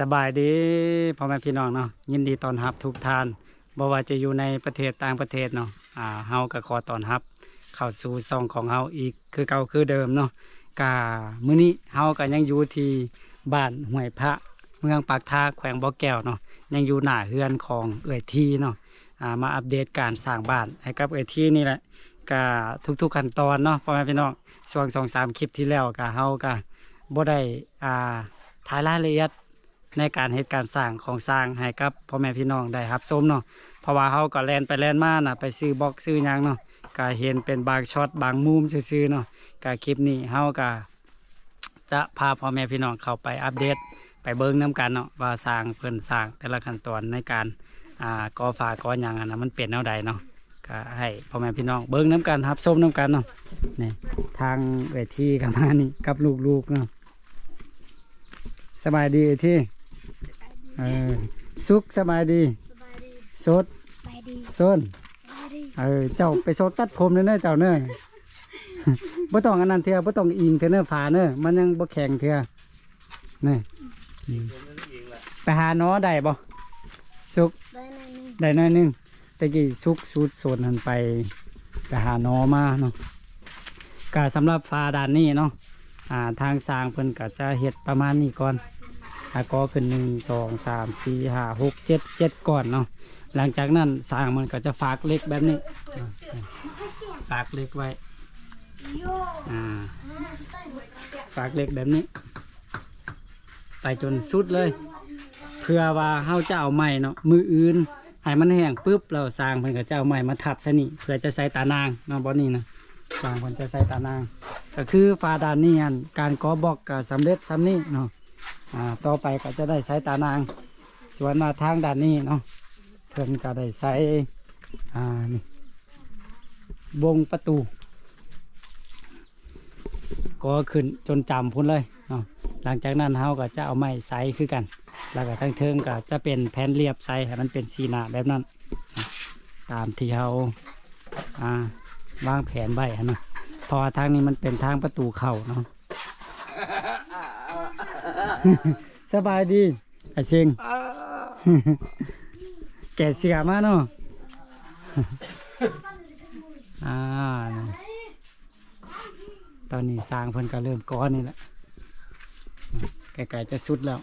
สบายดีพ่อแม่พี่น้องเนาะยินดีต้อนรับทุกท่านบ่ว่าจะอยู่ในประเทศต่างประเทศเนาะอ่าเฮาก็ขอต้อนรับ เข้าสู่ซองของเฮาอีกคือเก่าคือเดิมเนาะกามื้อนี้เฮาก็ยังอยู่ที่บ้านห้วยพระเมืองปากทาแขวงบ่อแก้วเนาะยังอยู่หน้าเฮือนของเอื้อยทีเนาะอ่ามาอัปเดตการสร้างบ้านให้กับเอื้อยทีนี่แหละก็ทุกๆขั้นตอนเนาะพ่อแม่พี่น้องช่วงสองสามคลิปที่แล้วก็เฮาก็บ่ได้อ่าถ่ายรายละเอียด ในการเหตุการ์สร้างของสร้างให้กับพ่อแม่พี่น้องได้รับชมเนาะเพราะว่าเขาก็แลนไปแลนมาน่ะไปซื้อบล็อกซื้อหยังเนาะก็เห็นเป็นบางช็อตบางมุมซื่อๆเนาะก็คลิปนี้เฮาก็จะพาพ่อแม่พี่น้องเข้าไปอัปเดต ไปเบิ่งน้กันเนาะว่าสร้างเพิ่นสร้างแต่ละขั้นตอนในการอ่าก่อฝาก่อหยังอันนั้นมันเป็นแนวใดเนาะก็ให้พ่อแม่พี่น้องเบิ่งน้กันรับชมน้กันเนาะนี่ทางเวทีกับมานี่กับลูกๆเนาะสบายดีที่ เออสุขสบายดีสบายดีสดไปดีส้นสบายดีเออเจ้าไปโซดตัดผมเด้อเนอะเจ้าเนอะ บ่ต้องอันนั้นเถอะบ่ต้องอิงเถอะเนอะฝาเนอะมันยังบ่แข็งเถอะนี่อืมไปหาน้อได้บ่สุก ได้หน่อยหนึงได้หน้อยหนึงตะกี้สุกสูดโซนหันไปไปหาน้อมาเนาะก็สำหรับฟ้าด้านนี้เนาะอ่าทางสร้างเพิ่นก็จะเฮ็ดประมาณนี้ก่อน แล้วก็ขึ้นหนึ่งสองสามสี่ห้าหกเจ็ดเจ็ดก่อนเนาะหลังจากนั้นสร้างมันก็จะฝากเล็กแบบนี้ฝากเล็กไว้ฝากเล็กแบบนี้ ไปจนสุดเลย เพื่อว่าเฮาจะเอาไม้เนาะมืออื่นให้มันแห้งปุ๊บเราสร้างเพิ่นก็จะเอาไม้มาทับซะนี่เพื่อจะใส่ตานางเนาะบ่นี่นะสร้างเพิ่นจะใส่ตานาง ก็คือฟาดานนี้อันการก่อบล็อกก็สำเร็จซ้ำนี้เนาะ อ่าต่อไปก็จะได้ใส่ตานางสวนมาทางด้านนี้เนาะเพิ่นก็ได้ใส่อ่านี่วงประตูก็ขึ้นจนจำพุ่นเลยเนาะหลังจากนั้นเฮาก็จะเอาไม้ใส่คือกัน แล้วก็ทั้งเทิงก็จะเป็นแผ่นเรียบใส่ให้มันเป็นสีหนาแบบนั้น ตามที่เราอ่าวางแผนไว้นะเพอทางนี้มันเป็นทางประตูเข้าเนาะ สบายดีไอ้เชิงแกเสียมาเนาะอ่านี่ตอนนี้สร้างเพิ่นก็เริ่มก้อนนี่แหละใกล้ๆจะสุดแล้ว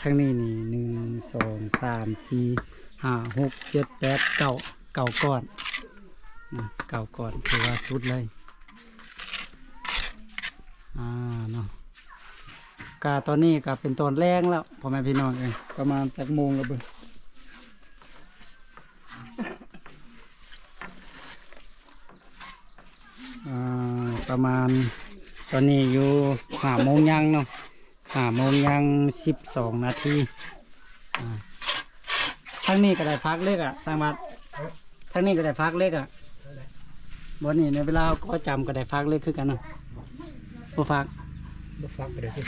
ทั้งนี้นี่หนึ่งสองสามสี่ห้าหกเจ็ดแปดเก้าเก้าก้อนนะ เก้าก้อนถือว่าสุดเลย อ่าเนาะกาตอนนี้ก็เป็นตอนแรงแล้วพ่อแม่พี่น้องเองประมาณจักโมงแล้วเบิ่งอ่าประมาณตอนนี้อยู่ห้าโมงยังเนาะห้าโมงยังสิบสองนาทีอ่าทางนี้ก็ได้พักเล็กอะสร้างบัดทางนี้ก็ได้พักเล็กอะ บนนี้ในเวลาเขาก็จำก็ได้พักเล็กคือกันเนาะบ่ฟักบ่ฟักไปเลยที่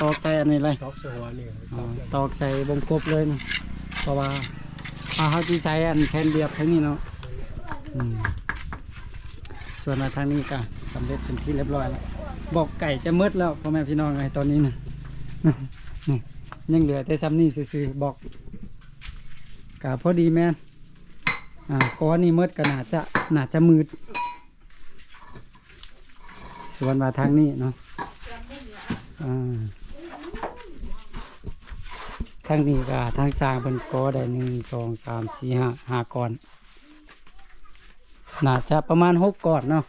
ตอกใส่อันนี้เลยตอกสวรรค์นี่อ๋อตอกใส่วงกบเลยเนาะเพราะว่าเอาเขาที่ใช้อันแคนเรียบทั้งนี้เนาะอืมส่วนมาทางนี้ก็สำเร็จเป็นที่เรียบร้อยแล้วบอกไก่จะมืดแล้วพ่อแม่พี่น้องไงตอนนี้นะนี่ยังเหลือแต่ซ้ำนี่ซื่อๆบอกกะพอดีแม่นอ่าก้อนนี่มืดก็น่าจะน่าจะมืด ส่วนมาทางนี้เนาะอ่าทางนี้ก็ทางสร้างเป็นกอได้หนึ่งสองสามสี่ห้าห้าก้อนน่าจะประมาณหกก้อนเนาะ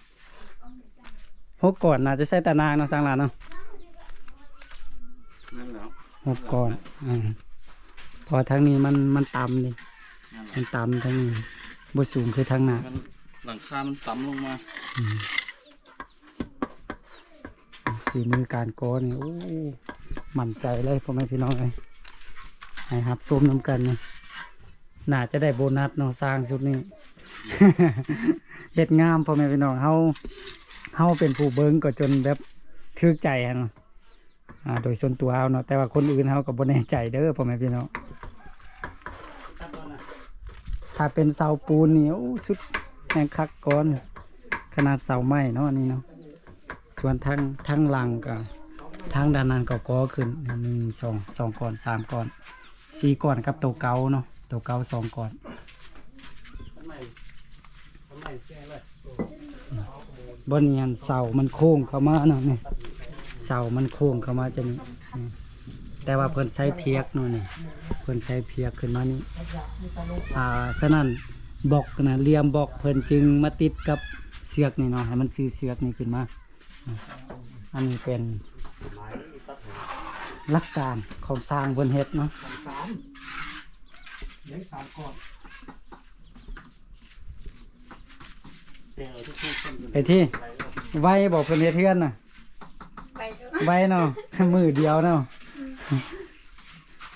หกก้อนน่าจะใส่ตานางเนาะสร้างหลานเนาะนั่นแล้วหกก้อนอ่าพอทางนี้มันมันต่ำดิมันต่ำทางนี้บสูงคือทางหน้ามันหลังคามันต่ำลงมา สีมือการโกอนี่โอ้มั่นใจเลยพ่อแม่พี่น้องเลยให้ครับส้มน้ำกันนี่น่าจะได้โบนัสเนาะสร้างชุดนี้เฮ็ดงามพ่อแม่พี่น้องเฮาเฮาเป็นผู้เบิ้งก็จนแบบทึกใจอะเนาะอ่าโดยส่วนตัวเฮาเนาะแต่ว่าคนอื่นเฮาก็บ่แน่ใจเด้อพ่อแม่พี่น้องถ้าเป็นเสาปูนนี่โอ้สุดแห่งคักก่อนขนาดเสาไม้เนาะอันนี่เนาะ ส่วนทางทางหลังก็ทางด้านนั้นก็ก่อขึ้นหนึ่งสองสองก่อนสามก่อนสี่ก่อนกับตัวเกาเนาะตัวเกาสองก่อนบนนี้อันเสามันโค้งเข้ามาเนาะนี่เสามันโค้งเข้ามาจะนี่แต่ว่าเพิ่นใช้เพียกนาะนี่เพิ่นใช้เพียกขึ้นมานี่อ่าฉะนั้นบอกนะเลียมบอกเพิ่นจึงมาติดกับเสือกนี่เนาะให้มันซื้อเสือกนี่ขึ้นมา อ่าอันนี้เป็นหลักการของสร้างเพิ่นเฮ็ดเนาะสามเลี้ยงสามก่อนเดี๋ยวทุกคนไปที่ไว้บอกเพิ่นเฮ็ดเทือนน่ะไปเถอะไว้เนาะมือเดียวเนาะ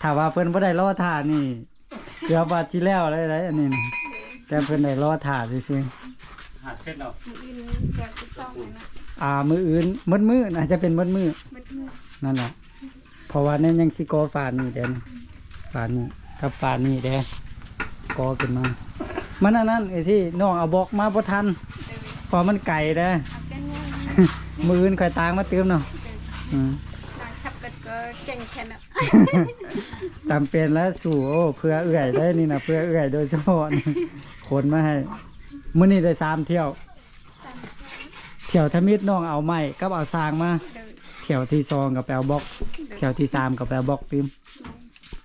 ถ้าว่าเพิ่นบ่ได้รอท่านี่เกือบว่าสิแล้วได้ได้อันนี้น่ะแต่เพิ่นได้รอท่าซื่อหาเส้นเนาะมืออื่นเดี๋ยวจะต้องเลยนะๆ อ่ามืออื่นมืดมือน่าจะเป็นมืดมือมันมือนั่นแหละเพราะว่านั่นยังสิกอฝานี่เด่นฝานี่กับฝานี่เด้กอขึ้นมามันอันนั้นไอ้ที่น้องเอาบอกมาบ่ทันเดินเพอมันไก่เด้อเอาแค่นี้มืออื่นค่อยตางมาเติมเนาะเดินอืมนางขับกันก็เก่งแค่นั้นจำเป็นแล้วสู่โอ้เพื่อเอื่อยได้นี่นะเพื่อเอื่อยโดยเฉพาะนี่คนมาให้มื้อนี้ได้สามเที่ยวสั่น เที่ยวทมิดน้องเอาไม้กับเอาสร้างมาเดินเที่ยวที่สองกับแปลบล็อกเดินเที่ยวที่สามกับแปลบล็อกติม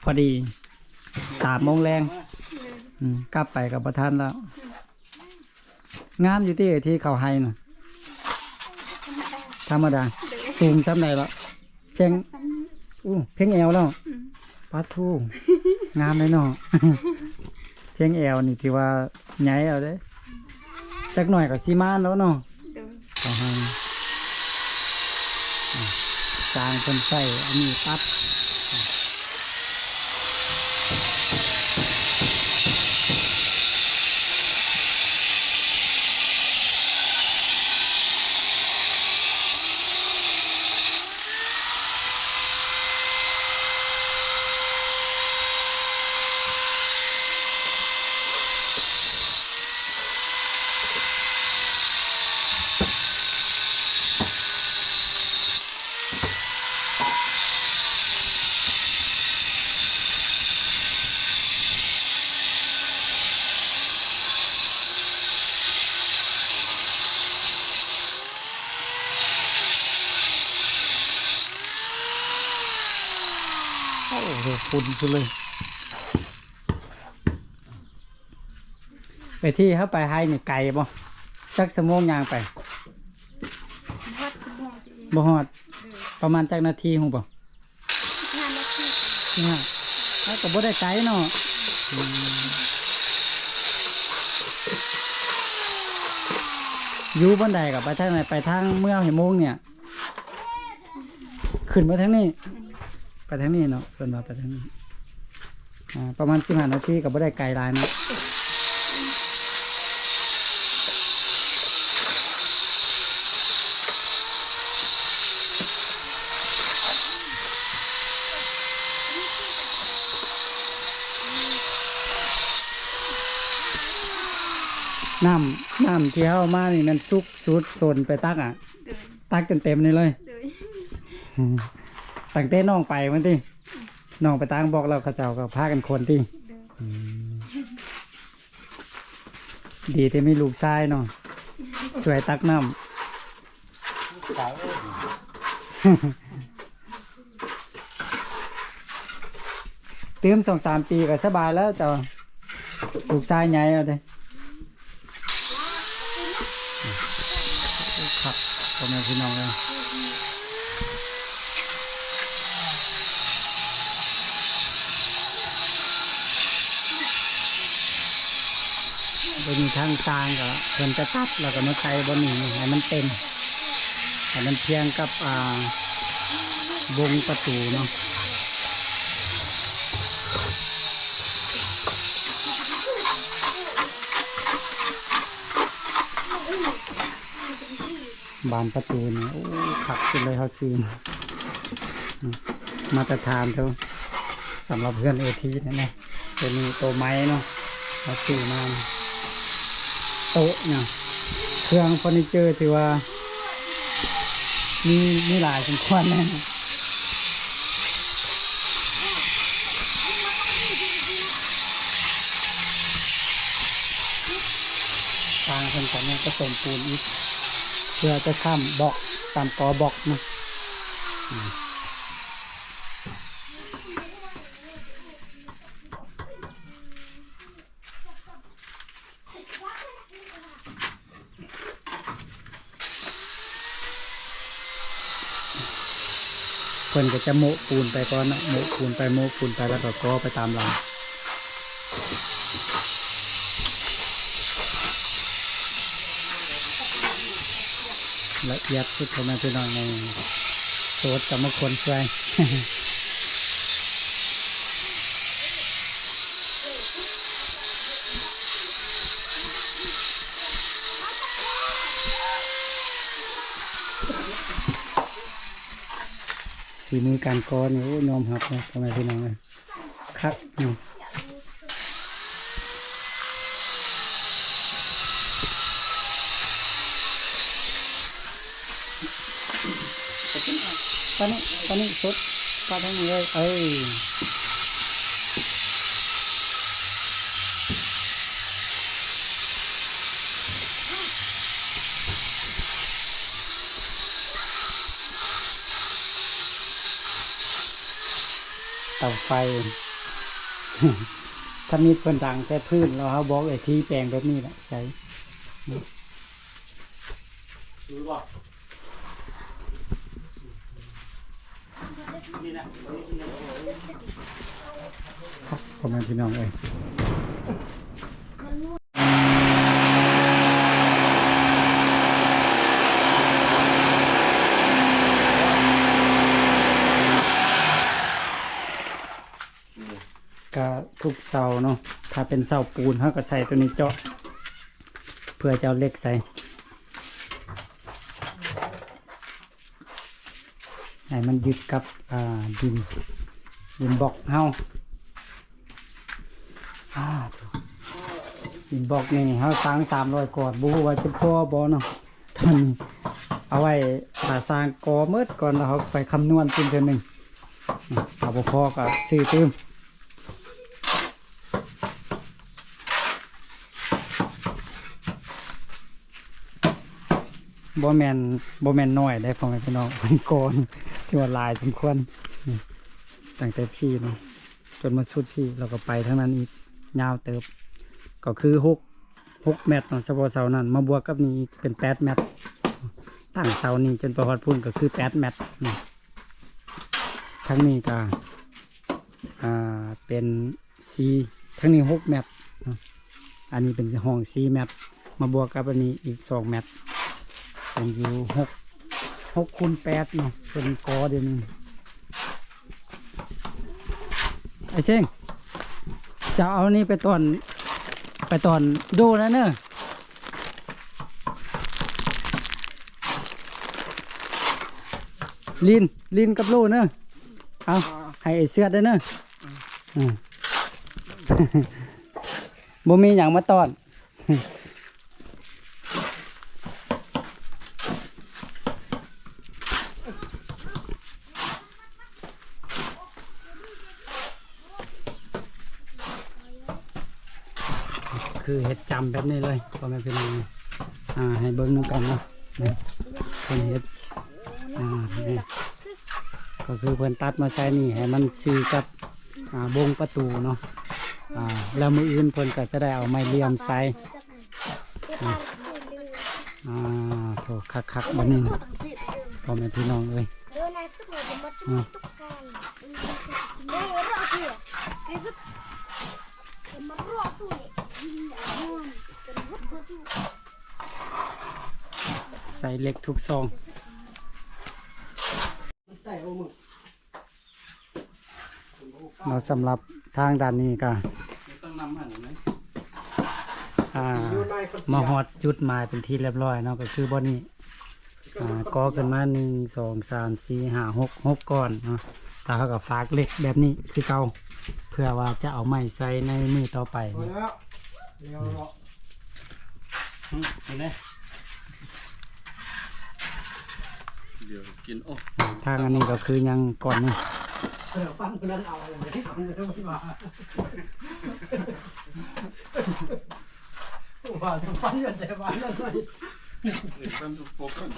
พอดีสามโมงแรงเดินอืมกลับไปกับประทานแล้ว งามอยู่ที่ที่เขาให้น่ะ ธรรมดาธรรมดาเดินสูงซ้ำใดแล้วเพียงซ้ำนี้อู้เพียงแอวแล้วอืมปัดทูงามเลยเนาะเพียงแอวนี่ที่ว่าใหญ่เอาเด้จักหน่อยกับซีมานแล้วเนาะ เดินเขาให้อะจางคนใส่อันนี้ปั๊บ โอ้โหฝุ่นสุดเลย ไปที่เขาไปให้นี่ไกลบ่จักสมงยางไปวัดสมองจริงบ่ฮอดเดินประมาณจักนาทีหูบ่งานนาทีเนี่ยแล้วก็บ่ได้ไกลเนาะอืมอยู่บนใดกับไปทางไหนไปทางเมืองเหมงเนี่ย ขึ้นมาทางนี้ ไปทางนี้เนาะเพิ่นมาไปทางนี้อ่าประมาณสิบห้านาทีก็บ่ได้ไกลหลายเนาะน้ำน้ำที่เฮามานี่มันสุกสุดโซนไปตักอะเดินตักจนเต็มนี่เลยเดิน ตั้งแต่น้องไปมันที่น้องไปตั้งบอกเราเขาเจ้าก็พากันคนที่เดินดีที่มีลูกชายเนาะสวยตักน้สาวำเติมสองสามปีก็สบายแล้วเจ้าลูกชายใหญ่เอาเด้ครับพ่อแม่พี่น้องเลยบน ทางกลางก็เพิ่นจะตัดแล้วก็มาใส่บนนี้ให้มันเต็มให้มันเพียงกับอ่าวงประตูเนาะบานประตูเนี่ยโอ้ขักขึ้นเลยเขาซีนอืมมาตรฐานเท่าสำหรับเพื่อนเอทีนี่นะตัวนี้ตัวไม้เนาะเขาซื้อมา โต๊ะเนี่ยเครื่องเฟอร์นิเจอร์ถือว่า มีมีหลายสมควรแน่ทางคนกันเนี่ยผสมปูนอีกเพื่อจะข้ามบล็อกตามกอบล็อกนะ นก็จะโมะปูนไปก่อนนะโมะปูนไปโมะปูนไปแล้วก็กอไปตามหลังละเอียดสุดของแม่พี่น้องในโสดกับมงคลช่ว ยสีมือการกอนี่โอ้ยอมหับนะทำไมพี่น้องนะคักอยู่ตอนนี้ตอนนี้สดปลาทั้งเลยเอ้ย เตาไฟถ้ามีเพิ่นดังแต่พื้นเราเขาบอกไอ้ที่แปลงแบบนี้แหละใส่รู้ป่ะนี่นะครับพ่อแม่พี่น้องเอ้ยก็ ทุกเสาเนาะถ้าเป็นเสาปูนเขาก็ใส่ตัวนี้เจาะ เพื่อจะเอาเหล็กใส่ให้มันยึดกับดินดินบอกเฮาดินบอกนี่เฮาสร้างสามร้อยกอดบูว่าจะพ่อบ่เนาะท่านเอาไว้ถ้าสร้างกอเมิดก่อนแล้วเขาไปคำนวณเป็นเทื่อหนึ่งเอาบ่พอก็ซื้อเติม บ่แมนบ่แมนน้อยได้พ่อแม่พี่น้องมันโกนที่ว่าลายสมควรตั้งแต่พี่เนาะจนมาสุดพี่เราก็ไปทั้งนั้นอีกยาวเติบ ก็คือหกหกเมตรเนาะเฉพาเสานั้น มาบวกกับนี้อีกเป็นแปดเมตรตั้งเสานี้จนประวัติพุ่นก็คือแปดเมตรนี่ทั้งนี้ก็อ่าเป็นสี่ทั้งนี้หกเมตรเนาะอันนี้เป็นห้องสี่เมตรมาบวกกับอันนี้อีกสองเมตร เป็นอยู่หกหกคูณแปดเนาะเป็นกอเดียวนี้ไอ้เซ้งจะเอานี่ไปตอนไปตอนดูแลเนอะลินลินกับลูเนอะเอาให้ไอ้เสื้อได้เนอะบ่มีอย่างมาตอน เห็ดจำแบบนี้เลยพ่อแม่พี่น้องอ่าให้เบิ้งน้ำกันเนาะนี่เป็นเห็ดอ่านี่ก็คือเพิ่นตัดมาใส่นี่ให้มันซีกับอ่าบงประตูเนาะอ่าแล้วมืออื่นเพิ่นก็จะได้เอาไม้เลี่ยมใส่อ่าโถคักๆบันนี้นะพ่อแม่พี่น้องเอ้ย เดินใส่เดี๋ยวรอสิไอ้สุดมารอตัวเนี่ยยิงอย่างนั้นเป็นวัดตัวที่ใส่เหล็กทุกซองเราสำหรับทางด้านนี้ก็ต้องนำหันไหมอ่ามาฮอดจุดหมายเป็นที่เรียบร้อยเนาะก็คือบอนี้อ่าก่อขึ้นมาหนึ่งสองสามสี่ห้าหกหกก้อนเนาะตาเขาก็ฝากเหล็กแบบนี้คือเก่า พื่อว่าจะเอาไม้ใส่ในมือต่อไปเห็นไหมเดี๋ยวกินโอ้ทางอันนี้ก็คือยังก่อนนี่ฟังเรื่องเอาอะไรไม่ฟังเรื่องไม่มาว่าจะฟันอยู่แต่วันนั้นเลยเป็นโฟกัส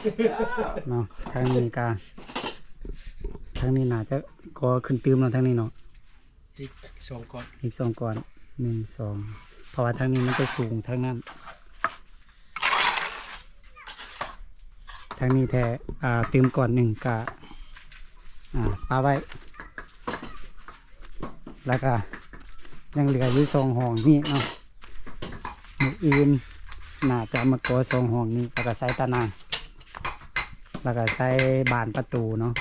เนาะทางนี้กาทางนี้น่าจะก็ขึ้นตืมเนาะทางนี้เนาะ อีกสองก่อนอีกสองก่อนหนึ่งสองเพราะว่าทางนี้มันจะสูงทางนั้นทางนี้แท้อ่าตืมก่อนหนึ่งกะอ่าปาไว้ แล้วก็ยังเหลืออยู่สองห้องนี่เนาะมืออื่นน่าจะมาก่อสองห้องนี้แล้วก็ใส่ตะนาแล้วก็ใส่บานประตูเนาะ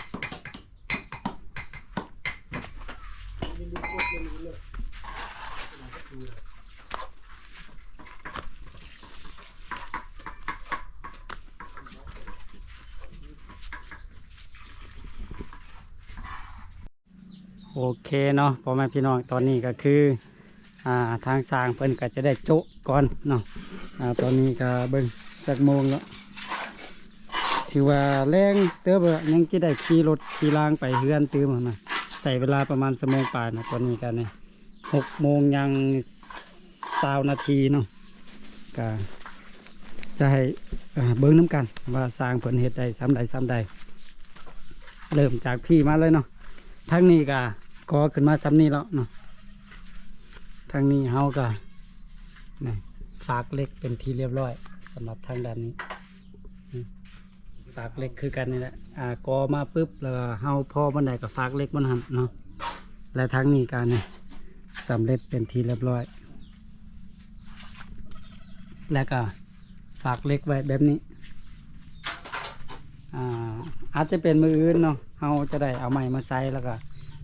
โอ เคเนาะพ่อแม่พี่น้องตอนนี้ก็คืออ่าทางสร้างเพิ่นก็จะได้โจะก่อนเนาะอ่าตอนนี้ก็เบิ่งจากโมงแล้วถือว่าแรงเติบอะยังจะได้ขี่รถขี่ล่างไปเฮือนตื้มนะใส่เวลาประมาณสมงปลายนะตอนนี้กันเนี่ยหกโมงยังสาวนาทีเนาะก็จะให้เบิ่งน้ำกัน ว่าสร้างเพิ่นเฮ็ดได้ซ้ำใดซ้ำใด เริ่มจากพี่มาเลยเนาะทางนี้ก็ ก่อขึ้นมาซ้ำนี้แล้วเนาะทางนี้เฮาก็นี่ฝากเล็กเป็นที่เรียบร้อยสำหรับทางด้านนี้ฝากเล็กคือกันนี่แหละอ่ากอมาปุ๊บแล้วเฮาพ่อบันไดกับฝากเล็กมันหันเนาะและทางนี้กันเนี่สำเร็จเป็นที่เรียบร้อย แล้วก็ฝากเล็กไว้แบบนี้อ่าอาจจะเป็นมืออื่นเนาะเราจะได้เอาไม้มาใส่แล้วก็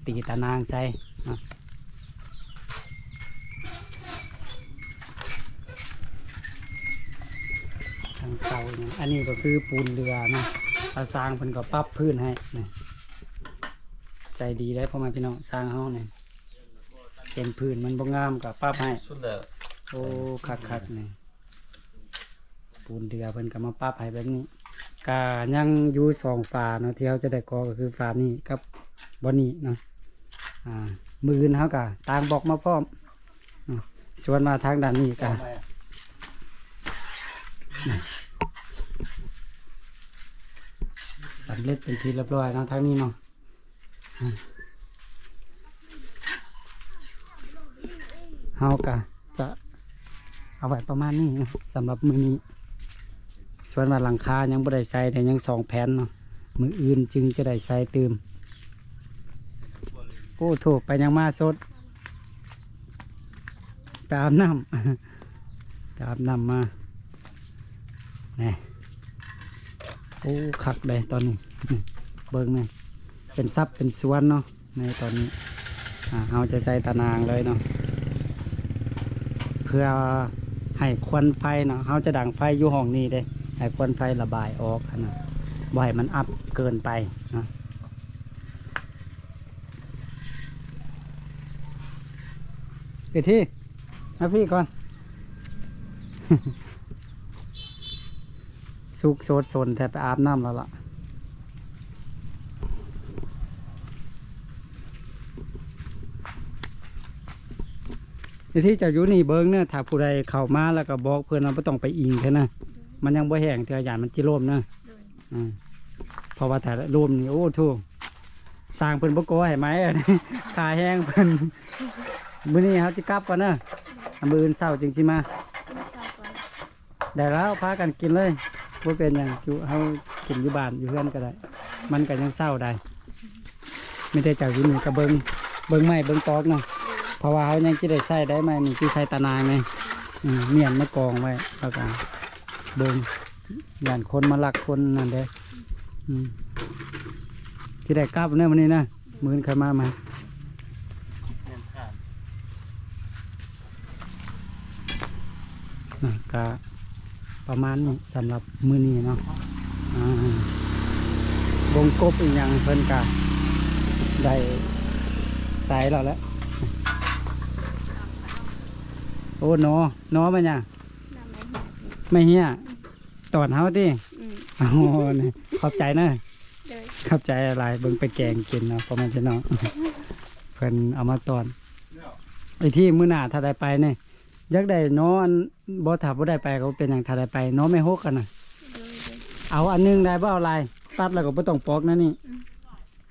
ตีตะนางใส่เนาะทางเสาเนี่ยอันนี้ก็คือปูนเรือเนาะถ้าสร้างเพิ่นก็ปรับพื้นให้นี่ใจดีได้พ่อแม่พี่น้องสร้างเฮาเนี่ยเป็นพื้นมันบ่งามก็ปรับให้สุดแล้วโอ้คักคักๆนี่ปูนเรือเพิ่นก็มาปรับให้แบบนี้ก็ยังอยู่สองฝาเนาะที่เขาจะได้กอก็คือฝานี้กับบอนนี้เนาะอ่า มือื่นเขาก็ต่างบอกมาพร้อมส่วนมาทางด้านนี้ก็สำเร็จเป็นทีเรียบร้อยนะทางนี้เนาะเฮาก็จะเอาไว้ประมาณนี้สำหรับมือนี้ ส่วนว่าหลังคายังบ่ได้ใส่แต่ยังสองแผ่นเนาะมืออื่นจึงจะได้ใส่เติม โอ้ถูกไปยังมาสดไปอาบน้ำไปอาบน้ำมาแนี่โอ้คักเลยตอนนี้ เบิ้งนี่เป็นซับเป็นสวนเนาะในตอนนี้อ่าเราจะใส่ตะนางเลยเนาะเพื่อให้ควันไฟเนาะเขาจะดังไฟอยู่ห้องนี้เด้ให้ควันไฟระบายออกหั้นนะบ่ให้มันอัพเกินไปเนาะ ไปที่มาพี่ก่อน สุกโสดสนแต่ไปอาบน้ำแล้วล่ะในที่เจะอยู่นี่เบิ้งเนี่ยถ้าผู้ใดเข้ามาแล้วก็บอกเพื่อนเราไม่ต้องไปอิงเท่านะมันยังบ่แห้งเถื่อหยานมันจิโรมนะอืมเพราะว่าถ้าโรมนี่โอ้ทูกสร้างเพิ่นบ่ก่อให้ไหมอะขาแห้งเพิ่น มื้อนี้เขาจะกลับก่อนนะมื้ออื่นเช้าจึงสิมาได้แล้วพากันกินเลยบ่เป็นหยังอยู่เฮากินอยู่บ้านอยู่เพื่อนก็ได้ มันก็ยังเศร้าได้ไม่ได้จากอยู่นี่ก็เบิ่งเบิ่งไม้เบิ่งตอกเนาะเพราะว่าเขายังจะได้ใส่ได้ไหมนี่คือใส่ตะนางไงอืมเมียนมากองไว้แล้วก็เบิ่งย่านคนมาลักคนนั่นเด้อืมที่ได้กลับเนี่ยวันนี้นะมือนใครมามาเงินขาด นะก็ประมาณนี้สำหรับมือนี้เนาะอ่าบงกบอีกอย่างเพิ่นกะได้ใส่เราแล้ว โอ้หนอหนอมันยังไม่เฮียตอนเฮาติอืมโอ้นี่ขอบใจนะเข้าใจอะไรเบิ่งไปแกงกินเนาะพ่อแม่พี่น้องเพิ่นเอามาตอนไอ้ที่มื้อหน้าถ้าได้ไปเนี่ย อยากได้เน้ออันบ่ถ้าบ่ได้ไปก็เป็นหยังถ้าได้ไปเน้อไม่ฮกกันน่ะ เอาอันหนึงได้บ่เอาลายตัดแล้วก็บ่ต้องปอกนะนี่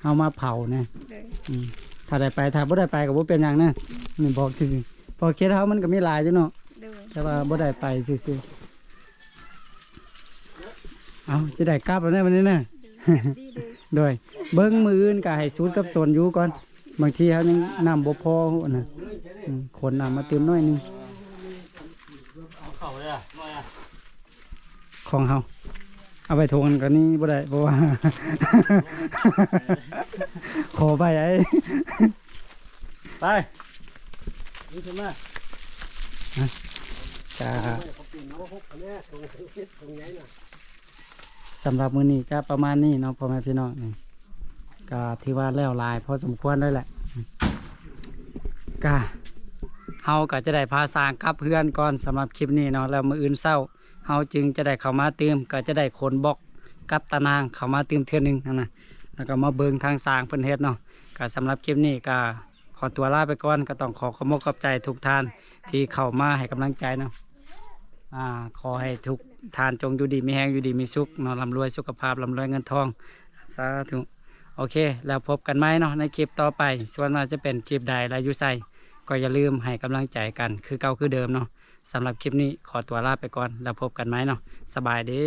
เอามาเผานะเลยอืมถ้าได้ไปถ้าบ่ได้ไปก็บ่เป็นหยังนะนี่บอกซื่อๆเพอเคสเฮามันก็มีหลายอยู่เนาะเลยแต่ว่าบ่ได้ไปซื่อๆเอาจะได้กลับแล้วเนะวันนี้นะดีเลยโดยเบิ้งมืออื่นก็ให้สูดกับโซนอยู่ก่อน บางทีเขายังน้ำบ่พอนะอืมขนน้ำมาเติมหน้อยหนึง เอาเข่าเลยอะน้อยอะของเฮาเอาไปทงกันก็นี่บ่ได้เพราะว่า ขอไปไอ้ไปนี่ใช่ไหมจ้าเขาปีนมาพบกันแน่ตรงคิดตรงไหนน่ะสำหรับมื้อนี้ก็ประมาณนี้เนาะพ่อแม่พี่น้องนี่ก็ถือว่าแล้วหลายพอสมควรได้แหละก็ เฮาก็จะได้พาสร้างกับเพื่อนก่อนสำหรับคลิปนี้เนาะแล้วมื้ออื่นเช้าเฮาจึงจะได้เข้ามาเติมก็จะได้ขนบอกกับตานางเข้ามาเติมเทื่อหนึงนั่นนะแล้วก็มาเบิงทางสร้างเพิ่นเฮ็ดเนาะก็สำหรับคลิปนี้ก็ขอตัวลาไปก่อนก็ต้องขอขอบคุณขอบใจทุกท่านที่เข้ามาให้กำลังใจเนาะอ่าขอให้ทุกท่านจงอยู่ดีมีแฮงอยู่ดีมีสุขเนาะร่ำรวยสุขภาพร่ำรวยเงินทองสาธุโอเค แล้วพบกันไหมเนาะในคลิปต่อไป ส่วนว่าจะเป็นคลิปใดและยุใส ก็อย่าลืมให้กำลังใจกันคือเก่าคือเดิมเนาะสำหรับคลิปนี้ขอตัวลาไปก่อนแล้วพบกันไหมเนาะสบายดี